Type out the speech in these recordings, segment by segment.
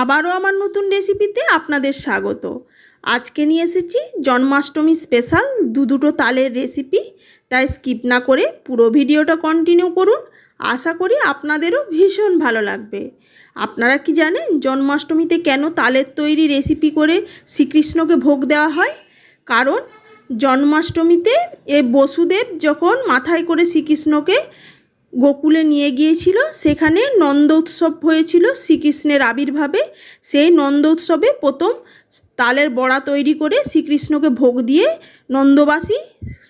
আবারও আমার নতুন রেসিপিতে আপনাদের স্বাগত। আজকে নিয়ে এসেছি জন্মাষ্টমী স্পেশাল দু দুটো তালের রেসিপি। তাই স্কিপ না করে পুরো ভিডিওটা কন্টিনিউ করুন। আশা করি আপনাদেরও ভীষণ ভালো লাগবে। আপনারা কি জানেন জন্মাষ্টমীতে কেন তালের তৈরি রেসিপি করে শ্রীকৃষ্ণকে ভোগ দেওয়া হয়? কারণ জন্মাষ্টমীতে এ বসুদেব যখন মাথায় করে শ্রীকৃষ্ণকে গোকুলে নিয়ে গিয়েছিল। সেখানে নন্দ উৎসব হয়েছিল শ্রীকৃষ্ণের আবির্ভাবে। সেই নন্দ উৎসবে প্রথম তালের বড়া তৈরি করে শ্রীকৃষ্ণকে ভোগ দিয়ে নন্দবাসী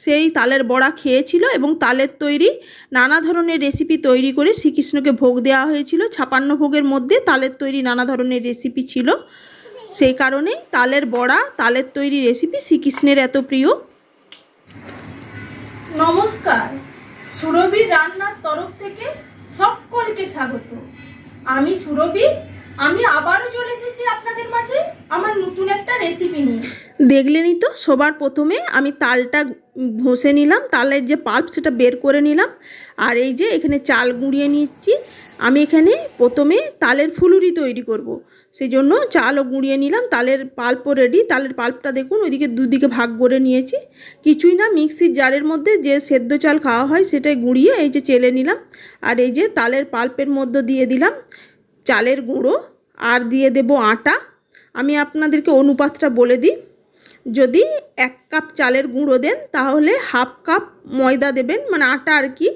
সেই তালের বড়া খেয়েছিল এবং তালের তৈরি নানা ধরনের রেসিপি তৈরি করে শ্রীকৃষ্ণকে ভোগ দেওয়া হয়েছিল। ছাপান্ন ভোগের মধ্যে তালের তৈরি নানা ধরনের রেসিপি ছিল। সেই কারণেই তালের বড়া, তালের তৈরি রেসিপি শ্রীকৃষ্ণের এত প্রিয়। নমস্কার। সুরভি রান্নার তরফ থেকে সকলকে স্বাগত। আমি সুরভি আমি আবারও দেখলেনই তো, সবার প্রথমে আমি তালটা ঘষে নিলাম, তালের যে পাল্প সেটা বের করে নিলাম, আর এই যে এখানে চাল গুঁড়িয়ে নিচ্ছি আমি এখানে প্রথমে তালের ফুলুরি তৈরি করব। সেই জন্য চালও গুঁড়িয়ে নিলাম, তালের পাল্পও রেডি তালের পাল্পটা দেখুন, ওইদিকে দুদিকে ভাগ করে নিয়েছি কিছুই না, মিক্সির জারের মধ্যে যে সেদ্ধ চাল খাওয়া হয় সেটাই গুঁড়িয়ে এই যে চেলে নিলাম, আর এই যে তালের পাল্পের মধ্যে দিয়ে দিলাম, চালের গুঁড়ো আর দিয়ে দেব আটা। আমি আপনাদেরকে অনুপাতটা বলে দিই। যদি এক কাপ চালের গুঁড়ো দেন, তাহলে হাফ কাপ ময়দা দেবেন। মানে আটা আর কি,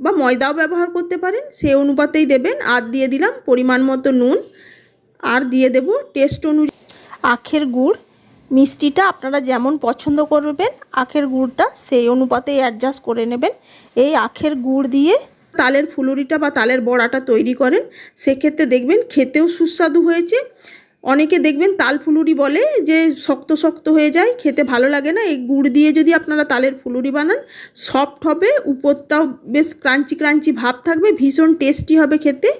বা ময়দাও ব্যবহার করতে পারেন সেই অনুপাতেই দেবেন। আর দিয়ে দিলাম পরিমাণ মতো নুন। আর দিয়ে দেব টেস্ট অনুযায়ী আখের গুড়। মিষ্টিটা আপনারা যেমন পছন্দ করবেন, আখের গুড়টা সেই অনুপাতেই অ্যাডজাস্ট করে নেবেন। এই আখের গুড় দিয়ে তালের ফুলুরিটা বা তালের বড়াটা তৈরি করেন, সেক্ষেত্রে দেখবেন খেতেও সুস্বাদু হয়েছে। অনেকে দেখবেন তাল ফুলুরি বলে যে শক্ত শক্ত হয়ে যায়, খেতে ভালো লাগে না। এই গুড় দিয়ে যদি আপনারা তালের ফুলুরি বানান সফট হবে, উপরটাও বেশ ক্রাঞ্চি ক্রাঞ্চি ভাব থাকবে, ভীষণ টেস্টি হবে খেতে।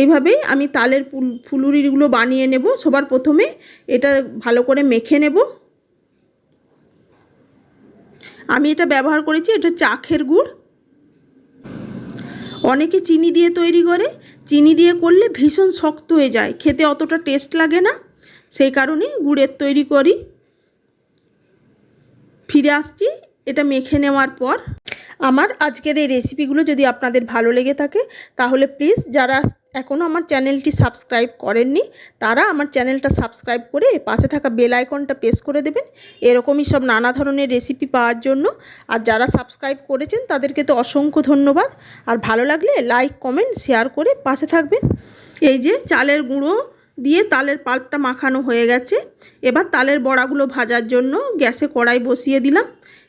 এইভাবেই আমি তালের ফুলুরিগুলো বানিয়ে নেব। সবার প্রথমে এটা ভালো করে মেখে নেব। আমি এটা ব্যবহার করেছি, এটা চাখের গুড়। অনেকে চিনি দিয়ে তৈরি করে। চিনি দিয়ে করলে ভীষণ শক্ত হয়ে যায়। খেতে অতটা টেস্ট লাগে না। সেই কারণে গুড়ের তৈরি করি। ফিরে আসছি। এটা মেখে নেওয়ার পর। আমার আজকের এই রেসিপিগুলো যদি আপনাদের ভালো লেগে থাকে, তাহলে প্লিজ যারা এখনও আমার চ্যানেলটি সাবস্ক্রাইব করেননি, তারা আমার চ্যানেলটা সাবস্ক্রাইব করে পাশে থাকা বেল আইকনটা প্রেস করে দেবেন। এরকমই সব নানা ধরনের রেসিপি পাওয়ার জন্য। আর যারা সাবস্ক্রাইব করেছেন, তাদেরকে তো অসংখ্য ধন্যবাদ। আর ভালো লাগলে লাইক, কমেন্ট, শেয়ার করে পাশে থাকবেন। এই যে চালের গুঁড়ো দিয়ে তালের পাল্পটা মাখানো হয়ে গেছে। এবার তালের বড়াগুলো ভাজার জন্য গ্যাসে কড়াই বসিয়ে দিলাম।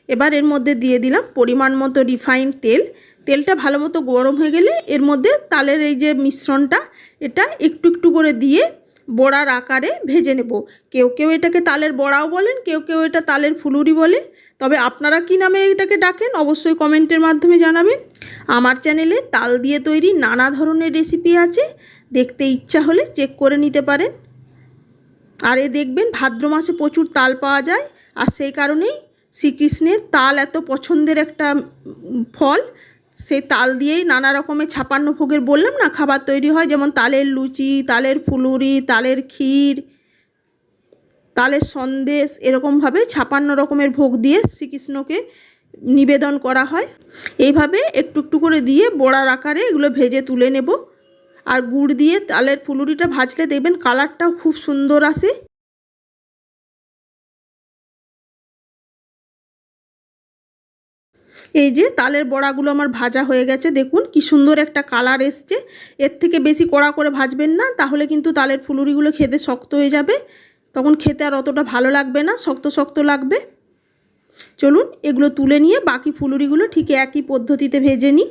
এবার এর মধ্যে দিয়ে দিলাম পরিমাণ মতো রিফাইন তেল। তেলটা ভালো মতো গরম হয়ে গেলে এর মধ্যে তালের এই যে মিশ্রণটা, এটা একটু একটু করে দিয়ে বড়ার আকারে ভেজে নেব। কেউ কেউ এটাকে তালের বড়াও বলেন, কেউ কেউ এটা তালের ফুলুরি বলে। তবে আপনারা কি নামে এটাকে ডাকেন অবশ্যই কমেন্টের মাধ্যমে জানাবেন। আমার চ্যানেলে তাল দিয়ে তৈরি নানা ধরনের রেসিপি আছে, দেখতে ইচ্ছা হলে চেক করে নিতে পারেন। আর এ দেখবেন ভাদ্র মাসে প্রচুর তাল পাওয়া যায়, আর সেই কারণেই শ্রীকৃষ্ণের তাল এত পছন্দের একটা ফল। সেই তাল দিয়েই নানা রকমের ছাপান্ন ভোগের বললাম না, খাবার তৈরি হয়, যেমন তালের লুচি, তালের ফুলুরি, তালের ক্ষীর, তালের সন্দেশ, এরকমভাবে ছাপান্ন রকমের ভোগ দিয়ে শ্রীকৃষ্ণকে নিবেদন করা হয়। এইভাবে একটু একটু করে দিয়ে বড়ার আকারে এগুলো ভেজে তুলে নেব। আর গুড় দিয়ে তালের ফুলুরিটা ভাজলে দেখবেন কালারটাও খুব সুন্দর আসে। এই যে তালের বড়াগুলো আমার ভাজা হয়ে গেছে, দেখুন কি সুন্দর একটা কালার এসছে। এর থেকে বেশি কড়া করে ভাজবেন না, তাহলে কিন্তু তালের ফুলুরিগুলো খেতে শক্ত হয়ে যাবে। তখন খেতে আর অতটা ভালো লাগবে না, শক্ত শক্ত লাগবে। চলুন এগুলো তুলে নিয়ে বাকি ফুলুরিগুলো ঠিক একই পদ্ধতিতে ভেজে নিই।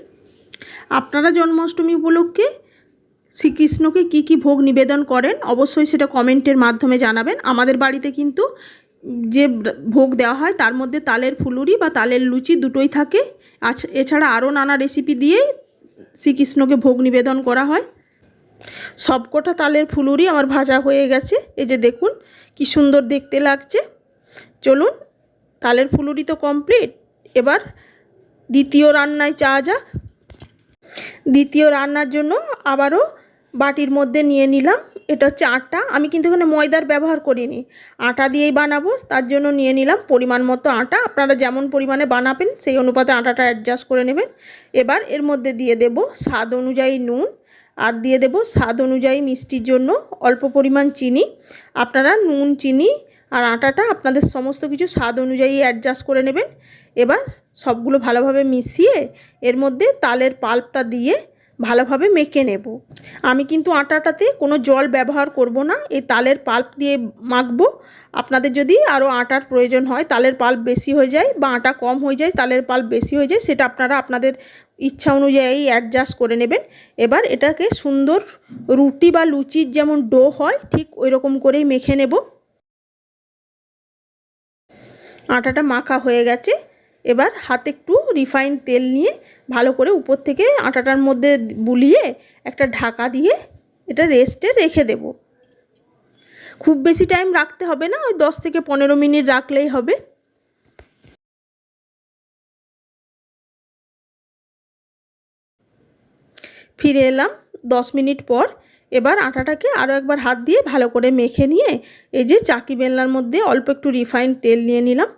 আপনারা জন্মাষ্টমী উপলক্ষে শ্রীকৃষ্ণকে কি কি ভোগ নিবেদন করেন, অবশ্যই সেটা কমেন্টের মাধ্যমে জানাবেন। আমাদের বাড়িতে কিন্তু যে ভোগ দেওয়া হয় তার মধ্যে তালের ফুলুরি বা তালের লুচি দুটোই থাকে। এছাড়া আরও নানা রেসিপি দিয়েই শ্রীকৃষ্ণকে ভোগ নিবেদন করা হয়। সবকটা তালের ফুলুরি আমার ভাজা হয়ে গেছে। এই যে দেখুন, কি সুন্দর দেখতে লাগছে। চলুন, তালের ফুলুরি তো কমপ্লিট এবার দ্বিতীয় রান্নায় চাওয়া যাক। দ্বিতীয় রান্নার জন্য আবারও বাটির মধ্যে নিয়ে নিলাম। এটা হচ্ছে আটা। আমি কিন্তু এখানে ময়দার ব্যবহার করিনি। আটা দিয়েই বানাবো, তার জন্য নিয়ে নিলাম পরিমাণ মতো আটা। আপনারা যেমন পরিমাণে বানাবেন, সেই অনুপাতে আটাটা অ্যাডজাস্ট করে নেবেন। এবার এর মধ্যে দিয়ে দেব স্বাদ অনুযায়ী নুন আর দিয়ে দেব স্বাদ অনুযায়ী মিষ্টির জন্য অল্প পরিমাণ চিনি। আপনারা নুন, চিনি আর আটাটা আপনাদের সমস্ত কিছু স্বাদ অনুযায়ী অ্যাডজাস্ট করে নেবেন। এবার সবগুলো ভালোভাবে মিশিয়ে এর মধ্যে তালের পাল্পটা দিয়ে ভালোভাবে মেখে নেব। আমি কিন্তু আটাটাতে কোনো জল ব্যবহার করব না। এই তালের পাল্প দিয়ে মাখবো। আপনাদের যদি আরও আটার প্রয়োজন হয়, তালের পাল্প বেশি হয়ে যায় বা আটা কম হয়ে যায়, তালের পাল্প বেশি হয়ে যায়, সেটা আপনারা আপনাদের ইচ্ছা অনুযায়ী অ্যাডজাস্ট করে নেবেন। এবার এটাকে সুন্দর রুটি বা লুচির যেমন ডো হয়, ঠিক ওই রকম করেই মেখে নেব। আটাটা মাখা হয়ে গেছে। এবার হাতে একটু রিফাইন তেল নিয়ে ভালো করে উপর থেকে আটাটার মধ্যে বুলিয়ে একটা ঢাকা দিয়ে এটা রেস্টে রেখে দেব। খুব বেশি টাইম রাখতে হবে না, ওই দশ থেকে পনেরো মিনিট রাখলেই হবে। ফিরে এলাম দশ মিনিট পর, এবার আটাটাকে আরও একবার হাত দিয়ে ভালো করে মেখে নিয়ে এই যে চাকি বেলনার মধ্যে অল্প একটু রিফাইন্ড তেল নিয়ে নিলাম।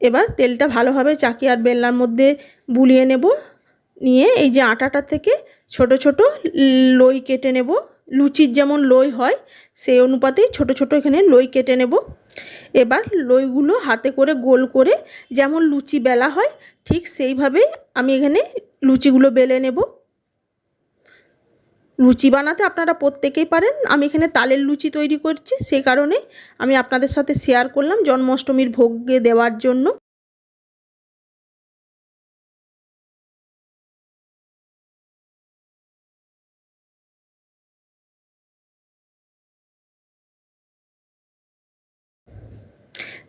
এবার তেলটা ভালোভাবে চাকি আর বেলনার মধ্যে বুলিয়ে নেব। নিয়ে এই যে আটাটা থেকে ছোট ছোট লই কেটে নেব। লুচির যেমন লই হয়, সেই অনুপাতেই ছোট ছোট এখানে লই কেটে নেব। এবার লইগুলো হাতে করে গোল করে, যেমন লুচি বেলা হয়, ঠিক সেইভাবেই আমি এখানে লুচিগুলো বেলে নেব। লুচি বানাতে আপনারা প্রত্যেকেই পারেন। আমি এখানে তালের লুচি তৈরি করছি, সে কারণে আমি আপনাদের সাথে শেয়ার করলাম জন্মাষ্টমীর ভোগে দেওয়ার জন্য।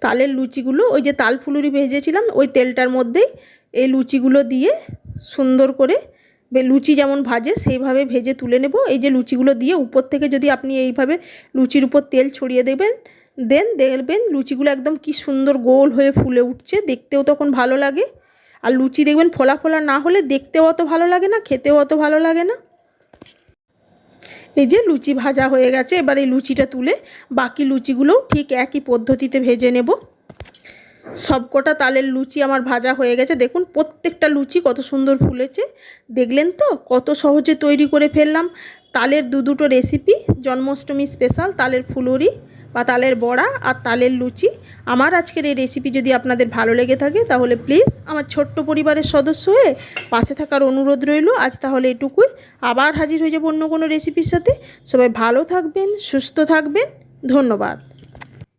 তালের লুচিগুলো ওই যে তাল ফুলুরি ভেজেছিলাম, ওই তেলটার মধ্যেই এই লুচিগুলো দিয়ে সুন্দর করে লুচি যেমন ভাজে, সেইভাবে ভেজে তুলে নেব। এই যে লুচিগুলো দিয়ে উপর থেকে যদি আপনি এইভাবে লুচির উপর তেল ছড়িয়ে দেবেন, দেন দেখবেন লুচিগুলো একদম কি সুন্দর গোল হয়ে ফুলে উঠছে, দেখতেও তখন ভালো লাগে। আর লুচি দেখবেন ফোলা ফোলা না হলে দেখতেও অত ভালো লাগে না, খেতেও অত ভালো লাগে না। এই যে লুচি ভাজা হয়ে গেছে, এবার এই লুচিটা তুলে বাকি লুচিগুলোও ঠিক একই পদ্ধতিতে ভেজে নেব। সবকটা তালের লুচি আমার ভাজা হয়ে গেছে। দেখুন, প্রত্যেকটা লুচি কত সুন্দর ফুলেছে। দেখলেন তো, কত সহজে তৈরি করে ফেললাম। তালের দু দুটো রেসিপি জন্মাষ্টমী স্পেশাল তালের ফুলুরি বা তালের বড়া আর তালের লুচি। আমার আজকের এই রেসিপি যদি আপনাদের ভালো লেগে থাকে, তাহলে প্লিজ আমার ছোট্ট পরিবারের সদস্য হয়ে পাশে থাকার অনুরোধ রইল। আজ তাহলে এটুকুই। আবার হাজির হয়ে যাব অন্য কোনো রেসিপির সাথে। সবাই ভালো থাকবেন, সুস্থ থাকবেন। ধন্যবাদ।